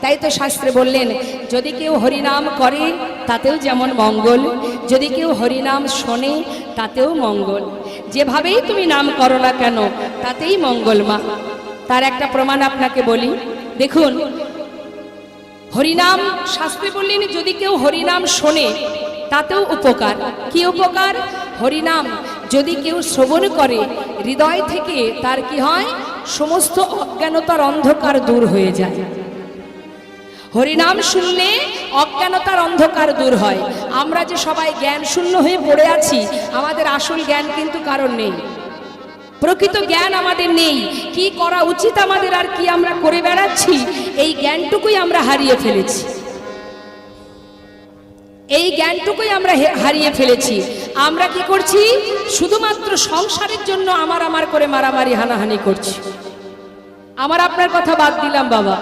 তাই তো শাস্ত্রে বললেন, যদি কেউ হরিনাম করে, তাতেও যেমন মঙ্গল। যদি কেউ হরিনাম শোনে, তাতেও মঙ্গল। যেভাবেই তুমি নাম করো না কেন, তাতেই মঙ্গল মা। তার একটা প্রমাণ আপনাকে বলি। দেখুন, হরিনাম শাস্ত্রে বললেন, যদি কেউ হরিনাম শোনে, তাতেও উপকার। কি উপকার? হরিনাম, যদি কেউ শ্রবণ করে, হৃদয় থেকে তার কি হয়? সমস্ত অজ্ঞানতার অন্ধকার দূর হয়ে যায়। হরিনাম শুনলে অজ্ঞানতার অন্ধকার দূর হয়। আমরা যে সবাই জ্ঞান শূন্য হয়ে পড়ে আছি, আমাদের আসল জ্ঞান কিন্তু কারণ নেই। প্রকৃত জ্ঞান আমাদের নেই। কি করা উচিত আমাদের আর কি আমরা করে বেড়াচ্ছি, এই জ্ঞানটুকুই আমরা হারিয়ে ফেলেছি। এই জ্ঞানটুকুই আমরা হারিয়ে ফেলেছি। আমরা কি করছি? শুধুমাত্র সংসারের জন্য আমার আমার করে মারামারি হানাহানি করছি। আমার আপনার কথা বাদ দিলাম, বাবা।